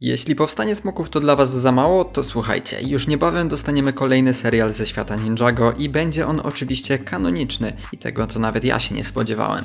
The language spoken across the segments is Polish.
Jeśli powstanie smoków to dla Was za mało, to słuchajcie, już niebawem dostaniemy kolejny serial ze świata Ninjago i będzie on oczywiście kanoniczny i tego to nawet ja się nie spodziewałem.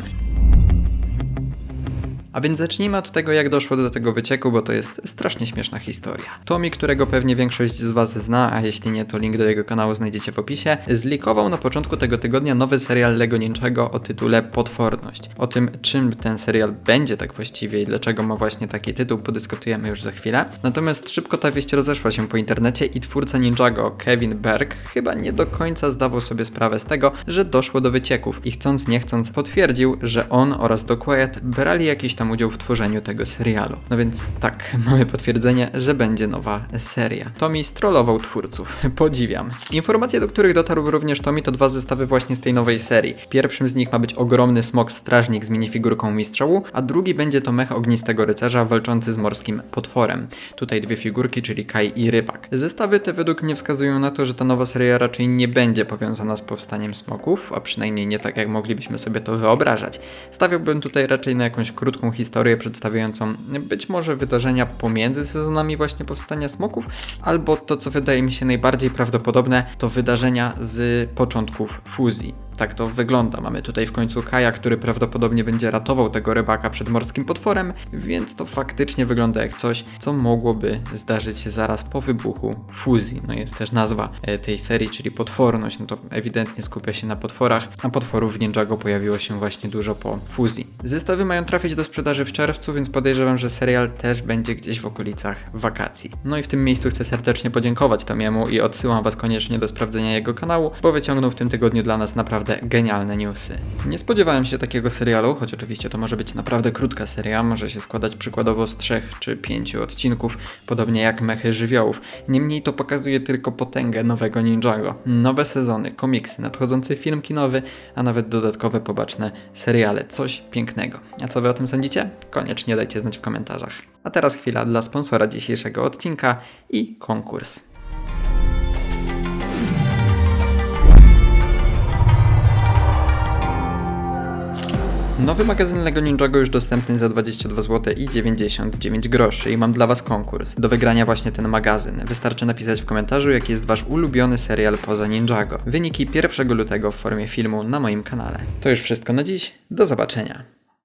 A więc zacznijmy od tego, jak doszło do tego wycieku, bo to jest strasznie śmieszna historia. Tommy, którego pewnie większość z Was zna, a jeśli nie, to link do jego kanału znajdziecie w opisie, zlikował na początku tego tygodnia nowy serial Lego Ninjago o tytule Potworność. O tym, czym ten serial będzie tak właściwie i dlaczego ma właśnie taki tytuł, podyskutujemy już za chwilę. Natomiast szybko ta wieść rozeszła się po internecie i twórca Ninjago, Kevin Berg, chyba nie do końca zdawał sobie sprawę z tego, że doszło do wycieków i chcąc nie chcąc potwierdził, że on oraz Doc Wyatt brali jakiś tam udział w tworzeniu tego serialu. No więc tak, mamy potwierdzenie, że będzie nowa seria. Tommy strollował twórców. Podziwiam. Informacje, do których dotarł również Tommy, to dwa zestawy właśnie z tej nowej serii. Pierwszym z nich ma być ogromny smok strażnik z minifigurką mistrzału, a drugi będzie to mech ognistego rycerza walczący z morskim potworem. Tutaj dwie figurki, czyli Kai i Rybak. Zestawy te według mnie wskazują na to, że ta nowa seria raczej nie będzie powiązana z powstaniem smoków, a przynajmniej nie tak jak moglibyśmy sobie to wyobrażać. Stawiałbym tutaj raczej na jakąś krótką historię przedstawiającą być może wydarzenia pomiędzy sezonami właśnie powstania smoków, albo to co wydaje mi się najbardziej prawdopodobne, to wydarzenia z początków fuzji. Tak to wygląda. Mamy tutaj w końcu Kaja, który prawdopodobnie będzie ratował tego rybaka przed morskim potworem, więc to faktycznie wygląda jak coś, co mogłoby zdarzyć się zaraz po wybuchu fuzji. No jest też nazwa e, tej serii, czyli potworność. No to ewidentnie skupia się na potworach, a potworów w Ninjago pojawiło się właśnie dużo po fuzji. Zestawy mają trafić do sprzedaży w czerwcu, więc podejrzewam, że serial też będzie gdzieś w okolicach wakacji. No i w tym miejscu chcę serdecznie podziękować Tomiemu i odsyłam Was koniecznie do sprawdzenia jego kanału, bo wyciągnął w tym tygodniu dla nas naprawdę genialne newsy. Nie spodziewałem się takiego serialu, choć oczywiście to może być naprawdę krótka seria, może się składać przykładowo z trzech czy pięciu odcinków, podobnie jak mechy żywiołów. Niemniej to pokazuje tylko potęgę nowego Ninjago. Nowe sezony, komiksy, nadchodzący film kinowy, a nawet dodatkowe pobaczne seriale. Coś pięknego. A co wy o tym sądzicie? Koniecznie dajcie znać w komentarzach. A teraz chwila dla sponsora dzisiejszego odcinka i konkurs. Nowy magazyn LEGO Ninjago już dostępny za 22 zł i 99 groszy i mam dla Was konkurs. Do wygrania właśnie ten magazyn. Wystarczy napisać w komentarzu, jaki jest Wasz ulubiony serial poza Ninjago. Wyniki 1 lutego w formie filmu na moim kanale. To już wszystko na dziś. Do zobaczenia.